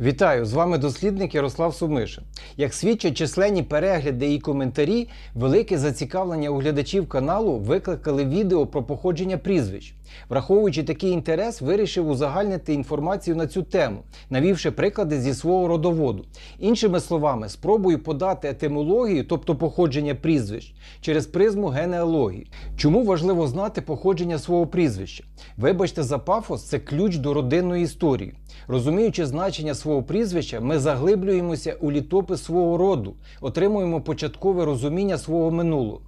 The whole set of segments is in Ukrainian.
Вітаю! З вами дослідник Ярослав Сумишин. Як свідчать численні перегляди і коментарі, велике зацікавлення у глядачів каналу викликали відео про походження прізвищ. Враховуючи такий інтерес, вирішив узагальнити інформацію на цю тему, навівши приклади зі свого родоводу. Іншими словами, спробую подати етимологію, тобто походження прізвищ, через призму генеалогії. Чому важливо знати походження свого прізвища? Вибачте за пафос, це ключ до родинної історії. Розуміючи значення свого прізвища, ми заглиблюємося у літопис свого роду, отримуємо початкове розуміння свого минулого.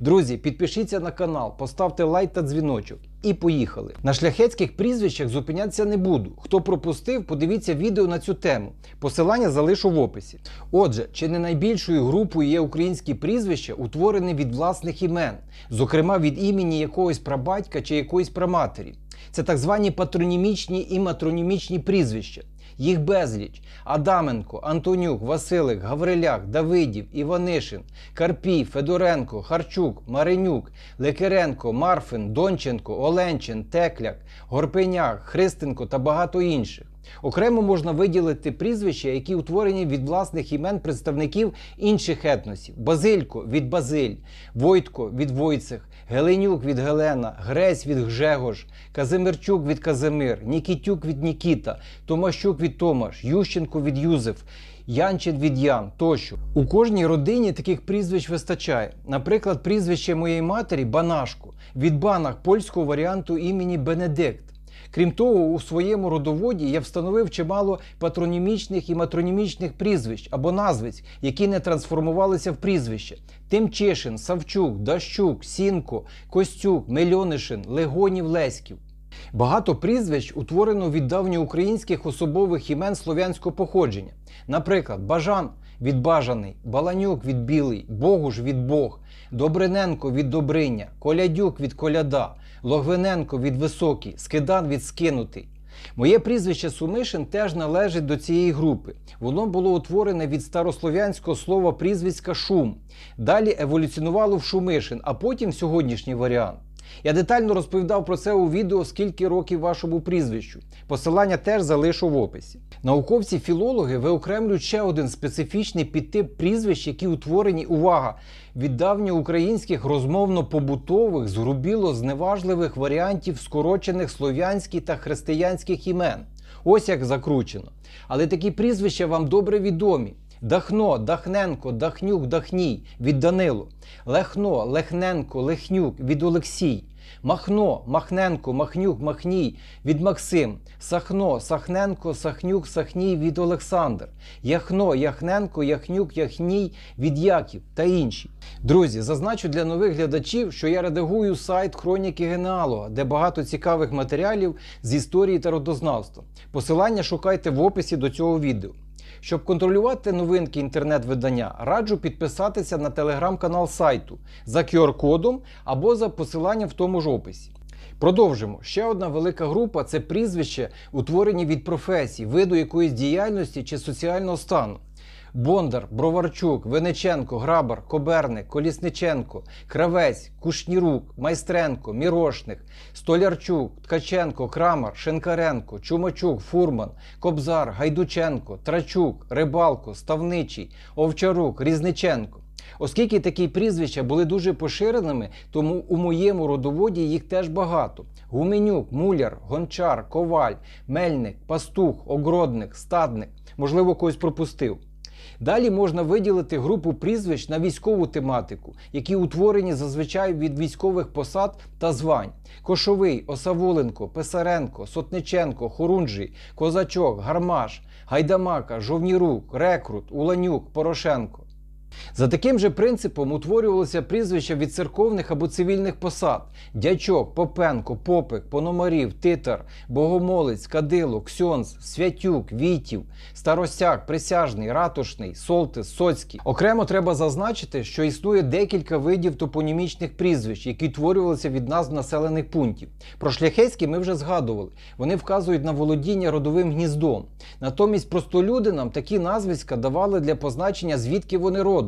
Друзі, підпишіться на канал, поставте лайк та дзвіночок. І поїхали. На шляхетських прізвищах зупинятися не буду. Хто пропустив, подивіться відео на цю тему. Посилання залишу в описі. Отже, чи не найбільшою групою є українські прізвища, утворені від власних імен, зокрема від імені якогось прабатька чи якоїсь праматері. Це так звані патронімічні і матронімічні прізвища. Їх безліч: Адаменко, Антонюк, Василик, Гавриляк, Давидів, Іванишин, Карпій, Федоренко, Харчук, Маринюк, Лекеренко, Марфин, Донченко, Оленчин, Текляк, Горпеняк, Христенко та багато інших. Окремо можна виділити прізвища, які утворені від власних імен представників інших етносів: Базилько від Базиль, Войтко від Войцех, Геленюк від Гелена, Гресь від Гжегош, Казимирчук від Казимир, Нікітюк від Нікіта, Томащук від Томаш, Ющенко від Юзеф. Янчин від Ян тощо. У кожній родині таких прізвищ вистачає. Наприклад, прізвище моєї матері Банашко від банах польського варіанту імені Бенедикт. Крім того, у своєму родоводі я встановив чимало патронімічних і матронімічних прізвищ або назвиць, які не трансформувалися в прізвище: Тимчишин, Савчук, Дащук, Сінко, Костюк, Мельонишин, Легонів, Леськів. Багато прізвищ утворено від давньоукраїнських особових імен слов'янського походження. Наприклад, Бажан від Бажаний, Баланюк від Білий, Богуш від Бог, Добриненко від Добриня, Колядюк від Коляда, Логвиненко від Високий, Скидан від Скинутий. Моє прізвище Сумишин теж належить до цієї групи. Воно було утворене від старослов'янського слова прізвиська шум. Далі еволюціонувало в Шумишин, а потім сьогоднішній варіант. Я детально розповідав про це у відео скільки років вашому прізвищу. Посилання теж залишу в описі. Науковці-філологи виокремлюють ще один специфічний підтип прізвищ, які утворені, увага, від давньоукраїнських розмовно-побутових, згрубіло зневажливих варіантів скорочених слов'янських та християнських імен. Ось як закручено. Але такі прізвища вам добре відомі. Дахно, Дахненко, Дахнюк, Дахній від Данило, Лехно, Лехненко, Лехнюк від Олексій, Махно, Махненко, Махнюк, Махній від Максим, Сахно, Сахненко, Сахнюк, Сахній від Олександр, Яхно, Яхненко, Яхнюк, Яхній від Яків та інші. Друзі, зазначу для нових глядачів, що я редагую сайт Хроніки Генеалога, де багато цікавих матеріалів з історії та родознавства. Посилання шукайте в описі до цього відео. Щоб контролювати новинки інтернет-видання, раджу підписатися на телеграм-канал сайту за QR-кодом або за посиланням в тому ж описі. Продовжимо. Ще одна велика група це прізвище, утворені від професій, виду якоїсь діяльності чи соціального стану. Бондар, Броварчук, Вениченко, Грабар, Коберник, Колісниченко, Кравець, Кушнірук, Майстренко, Мірошник, Столярчук, Ткаченко, Крамар, Шенкаренко, Чумачук, Фурман, Кобзар, Гайдученко, Трачук, Рибалко, Ставничий, Овчарук, Різниченко. Оскільки такі прізвища були дуже поширеними, тому у моєму родоводі їх теж багато: Гуменюк, Муляр, Гончар, Коваль, Мельник, Пастух, Огродник, Стадник. Можливо, когось пропустив. Далі можна виділити групу прізвищ на військову тематику, які утворені зазвичай від військових посад та звань: Кошовий, Осаволенко, Писаренко, Сотниченко, Хорунжий, Козачок, Гармаш, Гайдамака, Жовнірук, Рекрут, Уланюк, Порошенко. За таким же принципом утворювалися прізвища від церковних або цивільних посад: Дячок, Попенко, Попик, Пономарів, Титар, Богомолець, Кадило, Ксьонз, Святюк, Вітів, Старосяк, Присяжний, Ратушний, Солтис, Соцький. Окремо треба зазначити, що існує декілька видів топонімічних прізвищ, які утворювалися від назв населених пунктів. Про шляхетські ми вже згадували. Вони вказують на володіння родовим гніздом. Натомість простолюдинам такі назвиська давали для позначення, звідки вони родом.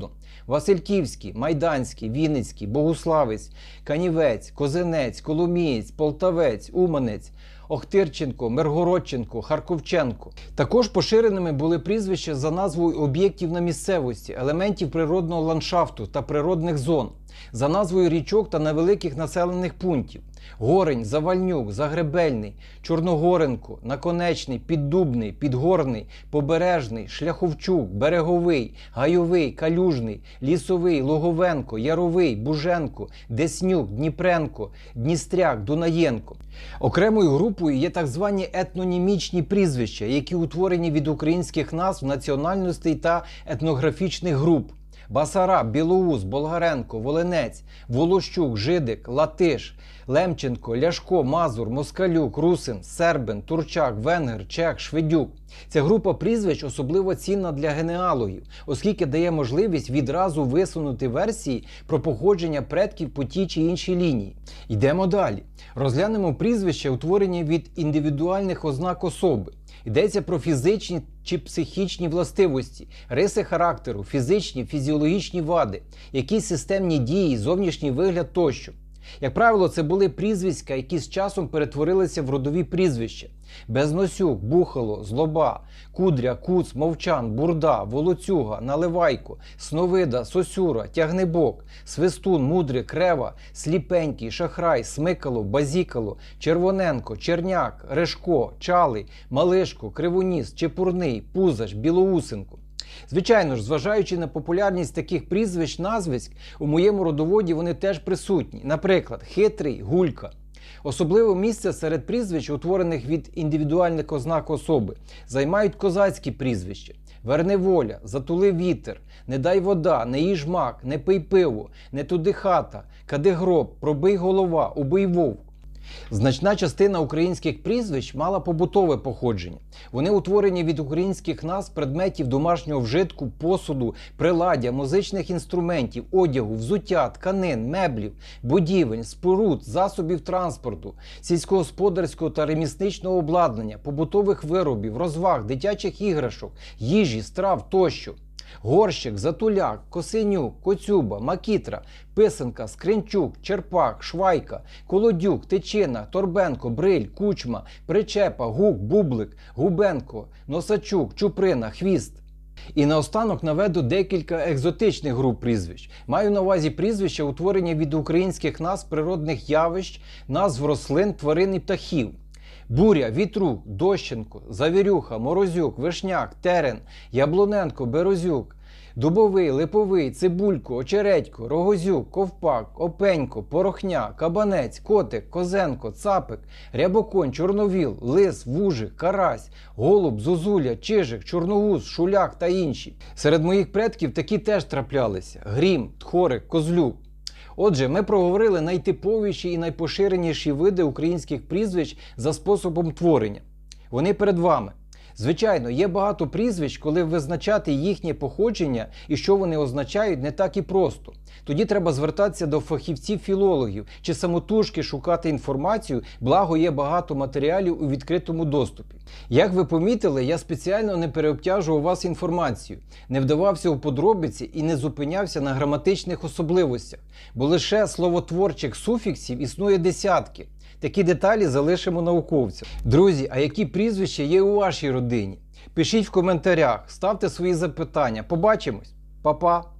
Васильківський, Майданський, Вінницький, Богуславець, Канівець, Козинець, Коломієць, Полтавець, Уманець, Охтирченко, Миргородченко, Харковченко. Також поширеними були прізвища за назвою об'єктів на місцевості, елементів природного ландшафту та природних зон, за назвою річок та невеликих населених пунктів. Горень, Завальнюк, Загребельний, Чорногоренко, Наконечний, Піддубний, Підгорний, Побережний, Шляховчук, Береговий, Гайовий, Калюжний, Лісовий, Логовенко, Яровий, Буженко, Деснюк, Дніпренко, Дністряк, Дунаєнко. Окремою групою є так звані етнонімічні прізвища, які утворені від українських назв національностей та етнографічних груп. Басараб, Білоус, Болгаренко, Волинець, Волощук, Жидик, Латиш, Лемченко, Ляшко, Мазур, Москалюк, Русин, Сербин, Турчак, Венгер, Чех, Шведюк. Ця група прізвищ особливо цінна для генеалогів, оскільки дає можливість відразу висунути версії про походження предків по тій чи іншій лінії. Йдемо далі. Розглянемо прізвища, утворені від індивідуальних ознак особи. Йдеться про фізичні чи психічні властивості, риси характеру, фізичні, фізіологічні вади, якісь системні дії, зовнішній вигляд тощо. Як правило, це були прізвиська, які з часом перетворилися в родові прізвища: Безносюк, Бухало, Злоба, Кудря, Куц, Мовчан, Бурда, Волоцюга, Наливайко, Сновида, Сосюра, Тягнебок, Свистун, Мудрий, Крева, Сліпенький, Шахрай, Смикало, Базікало, Червоненко, Черняк, Решко, Чалий, Малишко, Кривоніс, Чепурний, Пузач, Білоусенко. Звичайно ж, зважаючи на популярність таких прізвищ, назвиськ, у моєму родоводі вони теж присутні. Наприклад, хитрий, гулька. Особливе місце серед прізвищ, утворених від індивідуальних ознак особи, займають козацькі прізвища: Верневоля, Затули вітер, Не дай вода, не їж мак, не пий пиво, не туди хата, кади гроб, пробий голова, убий вовк. Значна частина українських прізвищ мала побутове походження. Вони утворені від українських назв предметів домашнього вжитку, посуду, приладдя, музичних інструментів, одягу, взуття, тканин, меблів, будівель, споруд, засобів транспорту, сільськогосподарського та ремісничного обладнання, побутових виробів, розваг, дитячих іграшок, їжі, страв тощо. Горщик, Затуляк, Косинюк, Коцюба, Макітра, Писанка, Скринчук, Черпак, Швайка, Колодюк, Тичина, Торбенко, Бриль, Кучма, Причепа, Гук, Бублик, Губенко, Носачук, Чуприна, Хвіст. І наостанок наведу декілька екзотичних груп прізвищ. Маю на увазі прізвища, утворені від українських назв природних явищ, назв рослин, тварин і птахів. Буря, Вітрук, Дощенко, Завірюха, Морозюк, Вишняк, Терен, Яблуненко, Березюк, Дубовий, Липовий, Цибулько, Очередько, Рогозюк, Ковпак, Опенько, Порохня, Кабанець, Котик, Козенко, Цапик, Рябоконь, Чорновіл, Лис, Вужик, Карась, Голуб, Зозуля, Чижик, Чорногуз, Шуляк та інші. Серед моїх предків такі теж траплялися: Грім, Тхорик, Козлюк. Отже, ми проговорили найтиповіші і найпоширеніші види українських прізвищ за способом творення. Вони перед вами. Звичайно, є багато прізвищ, коли визначати їхнє походження і що вони означають, не так і просто. Тоді треба звертатися до фахівців-філологів чи самотужки шукати інформацію, благо є багато матеріалів у відкритому доступі. Як ви помітили, я спеціально не переобтяжував вас інформацією, не вдавався у подробиці і не зупинявся на граматичних особливостях, бо лише словотворчих суфіксів існує десятки. Такі деталі залишимо науковцям. Друзі, а які прізвища є у вашій родині? Пишіть в коментарях, ставте свої запитання. Побачимось, Па-па!